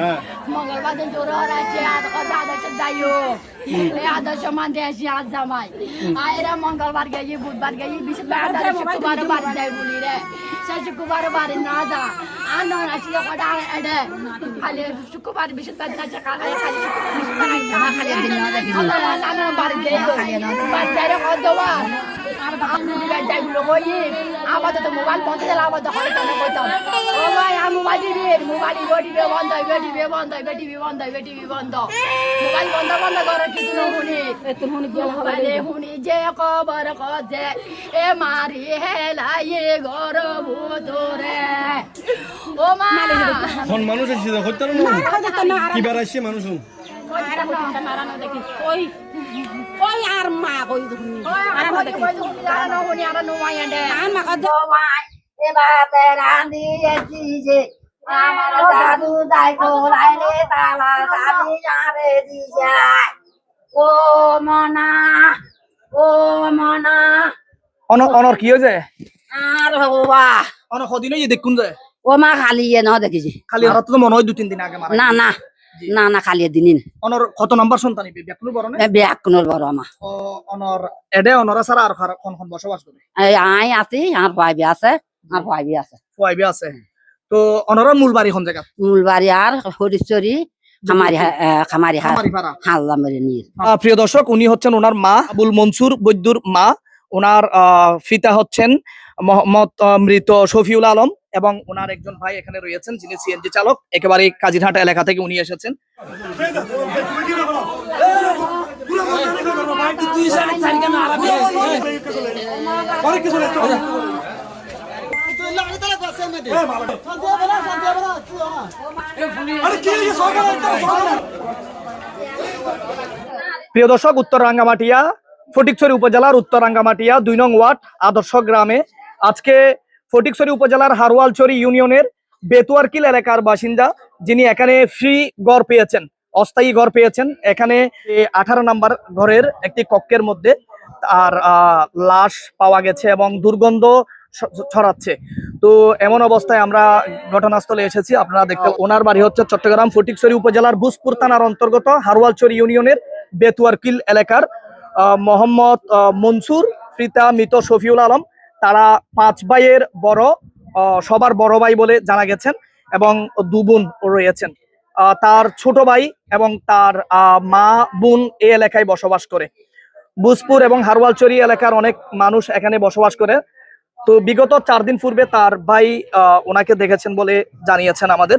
হ্যাঁ। মঙ্গলবার দিন জোর আছে আদর্শ যাইও এই আদর্শ মানতে আসি আজ জামাই আয়রা মঙ্গলবার গেছি বুধবার গেছি বৃহস্পতিবার আদর্শ শুক্রবার বাড়ি যাই বলি রে সে শুক্রবার বাড়ি না যা আর নয় আসি কটা এডে খালি শুক্রবার বৃহস্পতিবার না খালি খালি শুক্রবার বৃহস্পতিবার আপাতত মোবাইল বন্ধ দিলে আপাতত হলে কেন কইতাম ও ভাই আমি মোবাইল দিবি মোবাইল গটিবে বন্ধ হইবে টিভি বন্ধ হইবে টিভি বন্ধ হইবে টিভি বন্ধ মোবাইল বন্ধ বন্ধ করে কিছু না শুনি। মোবাইলে শুনি যে খবর কজে এ মারি হেলাই ঘর ভূতরে ও মা! মানুষ এসেছে হত্যা না? কি বার মানুষ? ওই ওই আর মা কই তুমি? আমার দাদু কোলাইলে তালা ও মনা ও মনা অন অনর কি হয়েছে আর বাবা অন কদিন দেখুন যে। ও মা খালি ইয়ে ন দেখিছি। খালি তো মনে হয় দু তিন দিন আগে না না। না না খালি দিন অনর কত নাম্বার সন্তান ইবে ব্যাকুল বড় না? বেয়াক কোনোর বড় আমা ও অনর এডে অনরা সারা আর কোন কোন বসবাস করে? এই আই আছি আর ভাইবি আছে আর ভাইবি আছে। ফুয়াইবে আছে। তো অনরের মূল বাড়ি কোন জায়গা আর হরিশ্বরী হাল্লা মেরে নির প্রিয় দর্শক উনি হচ্ছেন ওনার মা আবুল মনসুর বৈদ্যুর মা। ওনার আহ, পিতা হচ্ছেন মোহাম্মদ মৃত শফিউল আলম এবং ওনার একজন ভাই এখানে রয়েছেন, যিনি সিএনজি চালক। একেবারে কাজিরহাট এলাকা থেকে উনি এসেছেন। প্রিয় দর্শক উত্তর রাঙ্গামাটিয়া ফটিকছড়ি উপজেলার উত্তর রাঙ্গামাটিয়া দুই নং ওয়ার্ড, আদর্শ গ্রামে আজকে ফটিকছড়ি উপজেলার হারওয়ালছড়ি ইউনিয়নের বেতুয়ারকিল এলাকার বাসিন্দা যিনি এখানে ফ্রি ঘর পেয়েছেন অস্থায়ী ঘর পেয়েছেন। এখানে আঠারো নাম্বার ঘরের একটি কক্ষের মধ্যে আর লাশ পাওয়া গেছে এবং দুর্গন্ধ ছড়াচ্ছে। তো এমন অবস্থায় আমরা ঘটনাস্থলে এসেছি। আপনারা দেখতে ওনার বাড়ি হচ্ছে চট্টগ্রাম ফটিকছড়ি উপজেলার বুসপুর থানার অন্তর্গত হারওয়ালছড়ি ইউনিয়নের বেতুয়ারকিল এলাকার আহ, মোহাম্মদ মনসুর পিতা মৃত শফিউল আলম তারা পাঁচ ভাইয়ের বড় সবার বড় ভাই বলে জানা গেছেন এবং দু বোন রয়েছেন। তার ছোট ভাই এবং তার মা, বোন এ এলাকায় বসবাস করে। বুসপুর এবং হারওয়ালচরি এলাকার অনেক মানুষ এখানে বসবাস করে। তো বিগত চার দিন পূর্বে তার ভাই ওনাকে দেখেছেন বলে জানিয়েছেন আমাদের।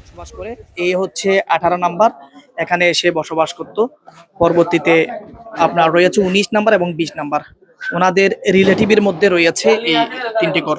বসবাস করে এই হচ্ছে আঠারো নাম্বার। এখানে এসে বসবাস করত। পরবর্তীতে আপনার রয়েছে উনিশ নাম্বার এবং বিশ নাম্বার। ওনাদের রিলেটিভের মধ্যে রয়েছে এই তিনটি ঘর।